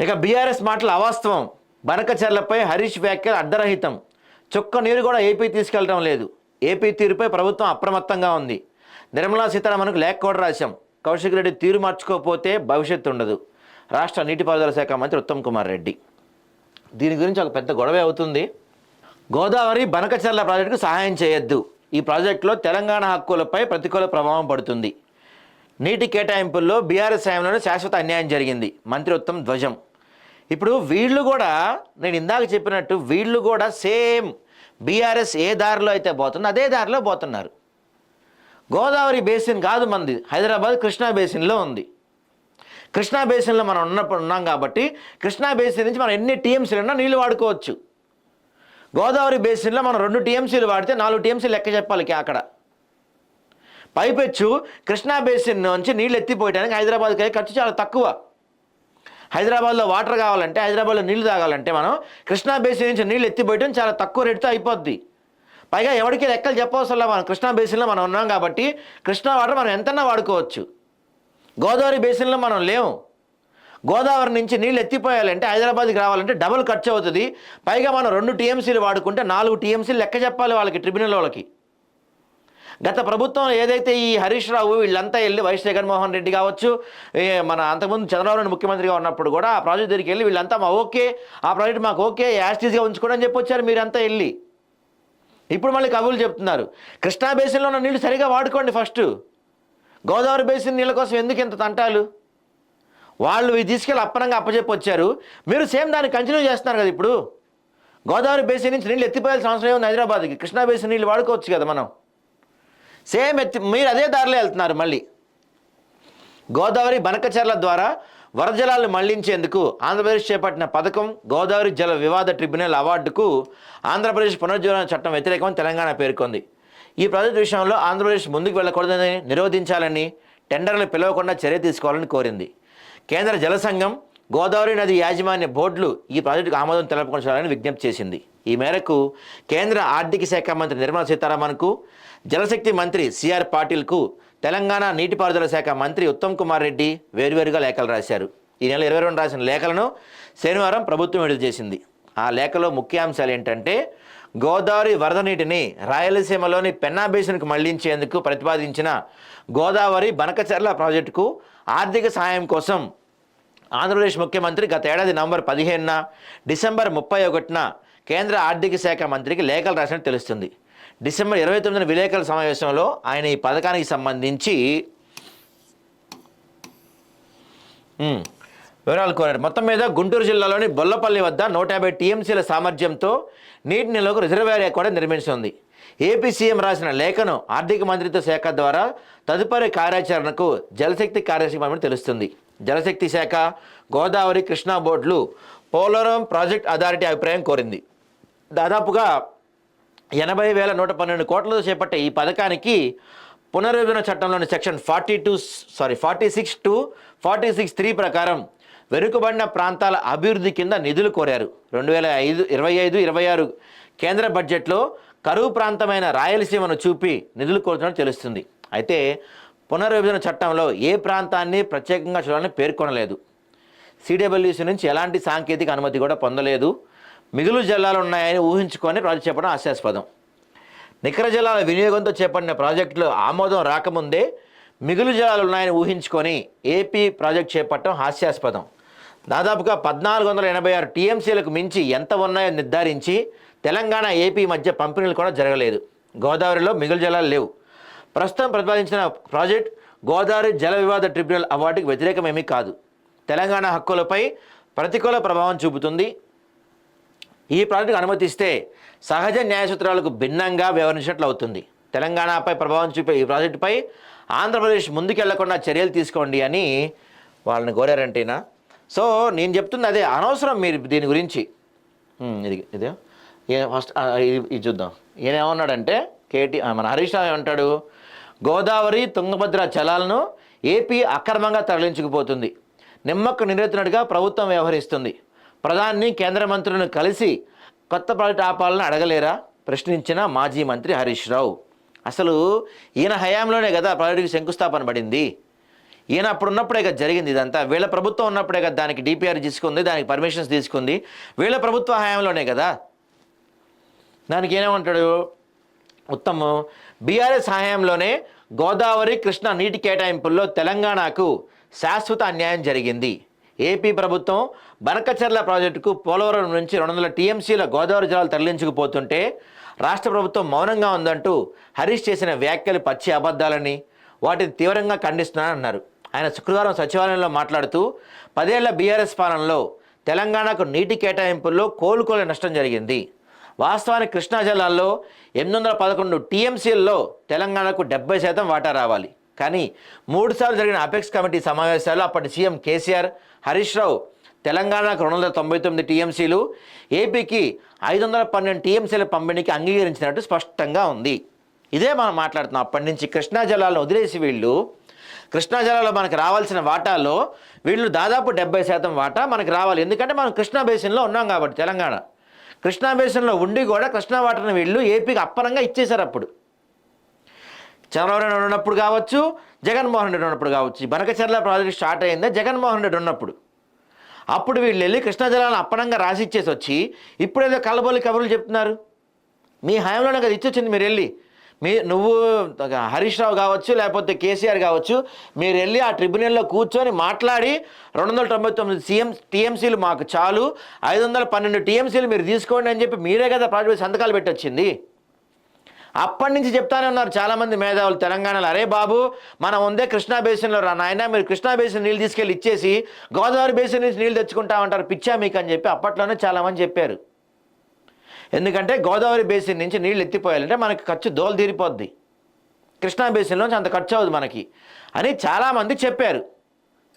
ఇక బీఆర్ఎస్ మాటలు అవాస్తవం. బనకచర్లపై హరీష్ వ్యాఖ్యలు అర్ధరహితం. చుక్క నీరు కూడా ఏపీ తీసుకెళ్ళడం లేదు. ఏపీ తీరుపై ప్రభుత్వం అప్రమత్తంగా ఉంది. నిర్మలా సీతారామన్కు లేఖ కూడా రాశాం. కౌశిక్ రెడ్డి తీరు మార్చుకోకపోతే భవిష్యత్తు ఉండదు. రాష్ట్ర నీటిపారుదల శాఖ మంత్రి ఉత్తమ్ కుమార్ రెడ్డి. దీని గురించి ఒక పెద్ద గొడవే అవుతుంది. గోదావరి బనకచర్ల ప్రాజెక్టుకు సహాయం చేయొద్దు. ఈ ప్రాజెక్టులో తెలంగాణ హక్కులపై ప్రతికూల ప్రభావం పడుతుంది. నీటి కేటాయింపుల్లో బీఆర్ఎస్ హయాంలోనే శాశ్వత అన్యాయం జరిగింది. మంత్రి ఉత్తమ్ ధ్వజం. ఇప్పుడు వీళ్ళు కూడా నేను ఇందాక చెప్పినట్టు వీళ్ళు కూడా సేమ్ బీఆర్ఎస్ ఏ దారిలో అయితే పోతుందో అదే దారిలో పోతున్నారు. గోదావరి బేసిన్ కాదు మంది. హైదరాబాద్ కృష్ణా బేసిన్లో ఉంది. కృష్ణా బేసిన్లో మనం ఉన్నప్పుడు ఉన్నాం కాబట్టి కృష్ణా బేసిన్ నుంచి మనం ఎన్ని టీఎంసీలు ఉన్నా నీళ్ళు వాడుకోవచ్చు. గోదావరి బేసిన్లో మనం రెండు టీఎంసీలు వాడితే నాలుగు టీఎంసీలు లెక్క చెప్పాలి అక్కడ. పైపెచ్చు కృష్ణా బేసిన్ నుంచి నీళ్ళు ఎత్తిపోయడానికి హైదరాబాద్కి ఖర్చు చాలా తక్కువ. హైదరాబాద్లో వాటర్ కావాలంటే హైదరాబాద్లో నీళ్ళు తాగాలంటే మనం కృష్ణా బేసిన్ నుంచి నీళ్ళు ఎత్తిపోయడం చాలా తక్కువ రేటుతో అయిపోద్ది. పైగా ఎవరికి లెక్కలు చెప్పవసరం మనం. కృష్ణా బేసిన్లో మనం ఉన్నాం కాబట్టి కృష్ణా వాటర్ మనం ఎంతన్నా వాడుకోవచ్చు. గోదావరి బేసిన్లో మనం లేము. గోదావరి నుంచి నీళ్ళు ఎత్తిపోయాలంటే హైదరాబాద్కి రావాలంటే డబుల్ ఖర్చు అవుతుంది పైగా మనం రెండు టీఎంసీలు వాడుకుంటే నాలుగు టీఎంసీలు లెక్క చెప్పాలి వాళ్ళకి ట్రిబ్యునల్ వాళ్ళకి. గత ప్రభుత్వం ఏదైతే ఈ హరీష్ రావు వీళ్ళంతా వెళ్ళి వైఎస్ జగన్మోహన్ రెడ్డి కావచ్చు మన అంతకుముందు చంద్రబాబు నాయుడు ముఖ్యమంత్రిగా ఉన్నప్పుడు కూడా ఆ ప్రాజెక్ట్ దగ్గరికి వెళ్ళి వీళ్ళంతా మా ఓకే ఆ ప్రాజెక్ట్ మాకు ఓకే యాస్టీస్గా ఉంచుకోండి అని చెప్పి వచ్చారు మీరంతా వెళ్ళి. ఇప్పుడు మళ్ళీ కబుర్లు చెప్తున్నారు. కృష్ణా బేసిన్లో ఉన్న నీళ్ళు సరిగా వాడుకోండి ఫస్ట్. గోదావరి బేసిన్ నీళ్ళ కోసం ఎందుకు ఇంత తంటాలు? వాళ్ళు ఇవి తీసుకెళ్ళి అప్పనంగా అప్పచెప్పి వచ్చారు. మీరు సేమ్ దాన్ని కంటిన్యూ చేస్తున్నారు కదా ఇప్పుడు. గోదావరి బేసిన్ నుంచి నీళ్ళు ఎత్తిపోయాల్సిన అవసరం ఏముంది హైదరాబాద్కి? కృష్ణా బేసిన్ నీళ్ళు వాడుకోవచ్చు కదా మనం. సేమ్ ఎత్తి మీరు అదే దారిలో వెళ్తున్నారు మళ్ళీ. గోదావరి బనకచర్ల ద్వారా వరజలాలను మళ్ళించేందుకు ఆంధ్రప్రదేశ్ చేపట్టిన పథకం గోదావరి జల వివాద ట్రిబ్యునల్ అవార్డుకు ఆంధ్రప్రదేశ్ పునరుజ్జీవన చట్టం వ్యతిరేకమని తెలంగాణ పేర్కొంది. ఈ ప్రాజెక్టు విషయంలో ఆంధ్రప్రదేశ్ ముందుకు వెళ్ళకూడదని నిరోధించాలని టెండర్లు పిలవకుండా చర్య తీసుకోవాలని కోరింది. కేంద్ర జల సంఘం గోదావరి నది యాజమాన్య బోర్డులు ఈ ప్రాజెక్టుకు ఆమోదం తెలపకొనసాలని విజ్ఞప్తి చేసింది. ఈ మేరకు కేంద్ర ఆర్థిక శాఖ మంత్రి నిర్మలా సీతారామన్కు జలశక్తి మంత్రి సిఆర్ పాటిల్కు తెలంగాణ నీటిపారుదల శాఖ మంత్రి ఉత్తమ్ కుమార్ రెడ్డి వేరువేరుగా లేఖలు రాశారు. ఈ నెల ఇరవై రెండు రాసిన లేఖలను శనివారం ప్రభుత్వం విడుదల చేసింది. ఆ లేఖలో ముఖ్యాంశాలు ఏంటంటే గోదావరి వరద నీటిని రాయలసీమలోని పెన్నా బేసిన్కు మళ్ళించేందుకు ప్రతిపాదించిన గోదావరి బనకచర్ల ప్రాజెక్టుకు ఆర్థిక సహాయం కోసం ఆంధ్రప్రదేశ్ ముఖ్యమంత్రి గత ఏడాది నవంబర్ పదిహేనున డిసెంబర్ ముప్పై ఒకటిన కేంద్ర ఆర్థిక శాఖ మంత్రికి లేఖలు రాసినట్టు తెలుస్తుంది. డిసెంబర్ ఇరవై తొమ్మిదిన విలేకరుల సమావేశంలో ఆయన ఈ పథకానికి సంబంధించి వివరాలు కోరారు. మొత్తం మీద గుంటూరు జిల్లాలోని బొల్లపల్లి వద్ద నూట యాభై టీఎంసీల సామర్థ్యంతో నీటి నిల్వకు రిజర్వాయర్ కూడా నిర్మించింది ఏపీ సీఎం రాసిన లేఖను ఆర్థిక మంత్రిత్వ శాఖ ద్వారా తదుపరి కార్యాచరణకు జలశక్తి కార్యక్రమం తెలుస్తుంది. జలశక్తి శాఖ గోదావరి కృష్ణా బోర్డులు పోలవరం ప్రాజెక్ట్ అథారిటీ అభిప్రాయం కోరింది. దాదాపుగా ఎనభై వేల నూట పన్నెండు కోట్లతో చేపట్టే ఈ పథకానికి పునర్విభజన చట్టంలోని section forty two sorry forty six two forty six three ప్రకారం వెనుకబడిన ప్రాంతాల అభివృద్ధి కింద నిధులు కోరారు. రెండు వేల ఐదు ఇరవై ఐదు ఇరవై ఆరు కేంద్ర బడ్జెట్లో కరువు ప్రాంతమైన రాయలసీమను చూపి నిధులు కోరుతున్నట్టు తెలుస్తుంది. అయితే పునర్విభజన చట్టంలో ఏ ప్రాంతాన్ని ప్రత్యేకంగా చూడాలని పేర్కొనలేదు. సిడబ్ల్యూసీ నుంచి ఎలాంటి సాంకేతిక అనుమతి కూడా పొందలేదు. మిగులు జిల్లాలు ఉన్నాయని ఊహించుకొని ప్రాజెక్ట్ చెప్పడం హాస్యాస్పదం నికర జిల్లాల వినియోగంతో చేపట్టిన ప్రాజెక్టులు ఆమోదం రాకముందే మిగులు జలాలు ఉన్నాయని ఊహించుకొని ఏపీ ప్రాజెక్ట్ చేపట్టడం హాస్యాస్పదం. దాదాపుగా పద్నాలుగు వందల ఎనభై ఆరు టీఎంసీలకు మించి ఎంత ఉన్నాయో నిర్ధారించి తెలంగాణ ఏపీ మధ్య పంపిణీలు కూడా జరగలేదు. గోదావరిలో మిగులు జలాలు లేవు. ప్రస్తుతం ప్రతిపాదించిన ప్రాజెక్ట్ గోదావరి జల వివాద ట్రిబ్యునల్ అవార్డుకి వ్యతిరేకమేమీ కాదు. తెలంగాణ హక్కులపై ప్రతికూల ప్రభావం చూపుతుంది. ఈ ప్రాజెక్టుకు అనుమతిస్తే సహజ న్యాయ సూత్రాలకు భిన్నంగా వ్యవహరించినట్లు అవుతుంది. తెలంగాణపై ప్రభావం చూపే ఈ ప్రాజెక్టుపై ఆంధ్రప్రదేశ్ ముందుకెళ్ళకుండా చర్యలు తీసుకోండి అని వాళ్ళని కోరారంటేనా? సో నేను చెప్తుంది అదే అనవసరం మీరు దీని గురించి. ఇది ఇది ఇదే ఫస్ట్ ఇది చూద్దాం. ఈయన ఏమన్నాడంటే కేటీ మన హరీష్ రావు ఏమంటాడు? గోదావరి తుంగభద్ర జలాలను ఏపీ అక్రమంగా తరలించుకుపోతుంది. నిమ్మకు నిరెత్తినట్టుగా ప్రభుత్వం వ్యవహరిస్తుంది. ప్రధాని కేంద్ర మంత్రులను కలిసి కొత్త ప్రాజెక్టు ఆపాలని అడగలేరా? ప్రశ్నించిన మాజీ మంత్రి హరీష్ రావు. అసలు ఈయన హయాంలోనే కదా ప్రాజెక్టుకి శంకుస్థాపన పడింది. ఈయన అప్పుడు ఉన్నప్పుడే కదా జరిగింది ఇదంతా. వీళ్ళ ప్రభుత్వం ఉన్నప్పుడే కదా దానికి డిపిఆర్ తీసుకుంది దానికి పర్మిషన్స్ తీసుకుంది. వీళ్ళ ప్రభుత్వ హయాంలోనే కదా. దానికి ఏమంటాడు ఉత్తమం బీఆర్ఎస్ హయాంలోనే గోదావరి కృష్ణ నీటి కేటాయింపుల్లో తెలంగాణకు శాశ్వత అన్యాయం జరిగింది. ఏపీ ప్రభుత్వం బనకచర్ల ప్రాజెక్టుకు పోలవరం నుంచి రెండు వందల టీఎంసీల గోదావరి జలాలు తరలించుకుపోతుంటే రాష్ట్ర ప్రభుత్వం మౌనంగా ఉందంటూ హరీష్ చేసిన వ్యాఖ్యలు పచ్చి అబద్ధాలని వాటిని తీవ్రంగా ఖండిస్తున్నానని అన్నారు. ఆయన శుక్రవారం సచివాలయంలో మాట్లాడుతూ పదేళ్ళ బీఆర్ఎస్ పాలనలో తెలంగాణకు నీటి కేటాయింపుల్లో కోలుకోలే నష్టం జరిగింది. వాస్తవానికి కృష్ణా జిల్లాల్లో ఎనిమిది వందల పదకొండు టీఎంసీల్లో తెలంగాణకు డెబ్బై శాతం వాటా రావాలి. కానీ మూడుసార్లు జరిగిన అపెక్స్ కమిటీ సమావేశాల్లో అప్పటి సీఎం కేసీఆర్ హరీష్ రావు తెలంగాణకు రెండు వందల తొంభై తొమ్మిది టీఎంసీలు ఏపీకి ఐదు వందల పన్నెండు టీఎంసీల పంపిణీకి అంగీకరించినట్టు స్పష్టంగా ఉంది. ఇదే మనం మాట్లాడుతున్నాం. అప్పటి నుంచి కృష్ణా జలాలను వదిలేసి వీళ్ళు కృష్ణా జలాలో మనకు రావాల్సిన వాటాలో వీళ్ళు దాదాపు డెబ్బై శాతం వాటా మనకు రావాలి. ఎందుకంటే మనం కృష్ణా బేసిన్లో ఉన్నాం కాబట్టి తెలంగాణ. కృష్ణా బేసిన్లో ఉండి కూడా కృష్ణా వాటర్ని వీళ్ళు ఏపీకి అప్పనంగా ఇచ్చేశారు అప్పుడు. చంద్రబాబు నాయుడు ఉన్నప్పుడు కావచ్చు జగన్మోహన్ రెడ్డి ఉన్నప్పుడు కావచ్చు బనకచర్ల ప్రాజెక్ట్ స్టార్ట్ అయిందే జగన్మోహన్ రెడ్డి ఉన్నప్పుడు. అప్పుడు వీళ్ళు వెళ్ళి కృష్ణా జలాలను అప్పనంగా రాసి ఇచ్చేసి వచ్చి ఇప్పుడు ఏదో కలబోలి కబుర్లు చెప్తున్నారు. మీ హయాంలోనే కదా ఇచ్చొచ్చింది మీరు వెళ్ళి. మీ నువ్వు హరీష్ రావు కావచ్చు లేకపోతే కేసీఆర్ కావచ్చు మీరు వెళ్ళి ఆ ట్రిబ్యునల్లో కూర్చొని మాట్లాడి రెండు వందల తొంభై తొమ్మిది సీఎం టీఎంసీలు మాకు చాలు ఐదు వందల పన్నెండు టీఎంసీలు మీరు తీసుకోండి అని చెప్పి మీరే కదా ప్రాజెక్ట్ సంతకాలు పెట్టొచ్చింది. అప్పటి నుంచి చెప్తానే ఉన్నారు చాలామంది మేధావులు తెలంగాణలో. అరే బాబు మనం ఉందే కృష్ణా బేసిన్లో రా నాయన మీరు కృష్ణా బేసిన్ నీళ్ళు తీసుకెళ్ళి ఇచ్చేసి గోదావరి బేసిన్ నుంచి నీళ్ళు తెచ్చుకుంటామంటారు పిచ్చా మీకు అని చెప్పి అప్పట్లోనే చాలామంది చెప్పారు. ఎందుకంటే గోదావరి బేసిన్ నుంచి నీళ్ళు ఎత్తిపోయాలంటే మనకి ఖర్చు దోలు తీరిపోద్ది. కృష్ణా బేసిన్లోంచి అంత ఖర్చు అవ్వదు మనకి అని చాలామంది చెప్పారు.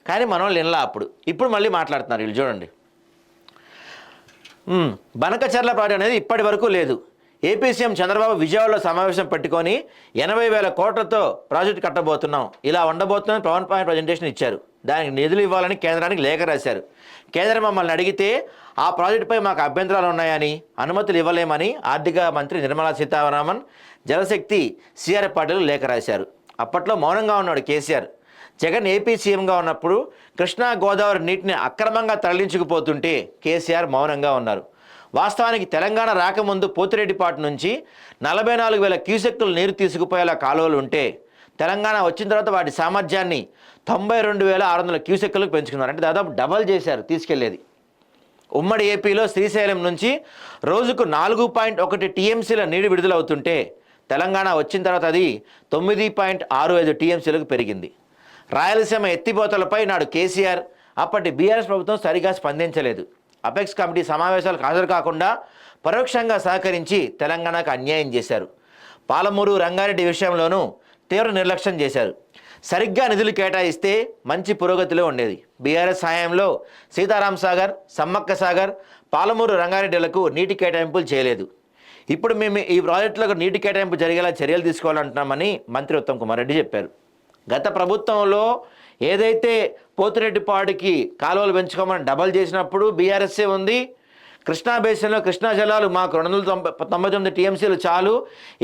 కానీ మన వాళ్ళు వినలా అప్పుడు. ఇప్పుడు మళ్ళీ మాట్లాడుతున్నారు వీళ్ళు చూడండి. బనకచర్ల ప్రాజెక్ట్ అనేది ఇప్పటి వరకు లేదు. ఏపీ సీఎం చంద్రబాబు విజయవాడలో సమావేశం పెట్టుకొని ఎనభై వేల కోట్లతో ప్రాజెక్టు కట్టబోతున్నాం. ఇలా ఉండబోతుందని పవన్ పాయింట్ ప్రజెంటేషన్ ఇచ్చారు. దానికి నిధులు ఇవ్వాలని కేంద్రానికి లేఖ రాశారు. కేంద్రం మమ్మల్ని అడిగితే ఆ ప్రాజెక్టుపై మాకు అభ్యంతరాలు ఉన్నాయని అనుమతులు ఇవ్వలేమని ఆర్థిక మంత్రి నిర్మలా సీతారామన్ జలశక్తి సిఆర్ పాటిల్ లేఖ రాశారు. అప్పట్లో మౌనంగా ఉన్నాడు కేసీఆర్. జగన్ ఏపీ సీఎంగా ఉన్నప్పుడు కృష్ణా గోదావరి నీటిని అక్రమంగా తరలించుకుపోతుంటే కేసీఆర్ మౌనంగా ఉన్నారు. వాస్తవానికి తెలంగాణ రాకముందు పోతిరెడ్డిపాటు నుంచి నలభై నాలుగు వేల క్యూసెక్కులు నీరు తీసుకుపోయేలా కాలువలు ఉంటే తెలంగాణ వచ్చిన తర్వాత వాటి సామర్థ్యాన్ని తొంభై రెండు వేల ఆరు వందల క్యూసెక్కులకు పెంచుకున్నారు. అంటే దాదాపు డబల్ చేశారు తీసుకెళ్ళేది. ఉమ్మడి ఏపీలో శ్రీశైలం నుంచి రోజుకు నాలుగు పాయింట్ ఒకటి టీఎంసీల నీరు విడుదలవుతుంటే తెలంగాణ వచ్చిన తర్వాత అది తొమ్మిది పాయింట్ ఆరు ఐదు టీఎంసీలకు పెరిగింది. రాయలసీమ ఎత్తిపోతలపై నాడు కేసీఆర్ అప్పటి బీఆర్ఎస్ ప్రభుత్వం సరిగా స్పందించలేదు. అపెక్స్ కమిటీ సమావేశాలకు హాజరు కాకుండా పరోక్షంగా సహకరించి తెలంగాణకు అన్యాయం చేశారు. పాలమూరు రంగారెడ్డి విషయంలోనూ తీవ్ర నిర్లక్ష్యం చేశారు. సరిగ్గా నిధులు కేటాయిస్తే మంచి పురోగతిలో ఉండేది. బీఆర్ఎస్ హయాంలో సీతారాం సాగర్ సమ్మక్క సాగర్ పాలమూరు రంగారెడ్డిలకు నీటి కేటాయింపులు చేయలేదు. ఇప్పుడు మేము ఈ ప్రాజెక్టులకు నీటి కేటాయింపు జరిగేలా చర్యలు తీసుకోవాలంటున్నామని మంత్రి ఉత్తమ్ కుమార్ రెడ్డి చెప్పారు. గత ప్రభుత్వంలో ఏదైతే పోతిరెడ్డిపాడుకి కాలువలు పెంచుకోమని డబల్ చేసినప్పుడు బీఆర్ఎస్ఏ ఉంది కృష్ణా బేసిన్లో కృష్ణా జలాలు మాకు రెండు వందల తొంభై తొంభై తొమ్మిది టీఎంసీలు చాలు.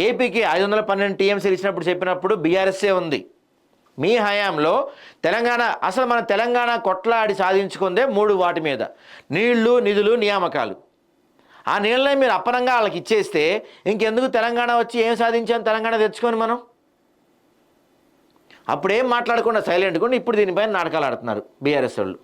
ఏపీకి ఐదు వందల పన్నెండు టీఎంసీలు ఇచ్చినప్పుడు చెప్పినప్పుడు బీఆర్ఎస్ఏ ఉంది. మీ హయాంలో తెలంగాణ అసలు మన తెలంగాణ కొట్లాడి సాధించుకుందే మూడు వాటి మీద. నీళ్ళు నిధులు నియామకాలు. ఆ నీళ్ళని మీరు అప్పనంగా వాళ్ళకి ఇచ్చేస్తే ఇంకెందుకు తెలంగాణ వచ్చి ఏం సాధించాం? తెలంగాణ తెచ్చుకొని మనం? అప్పుడేం మాట్లాడకుండా సైలెంట్గా ఇప్పుడు దీనిపైన నాటకాలు ఆడుతున్నారు బీఆర్ఎస్ వాళ్ళు.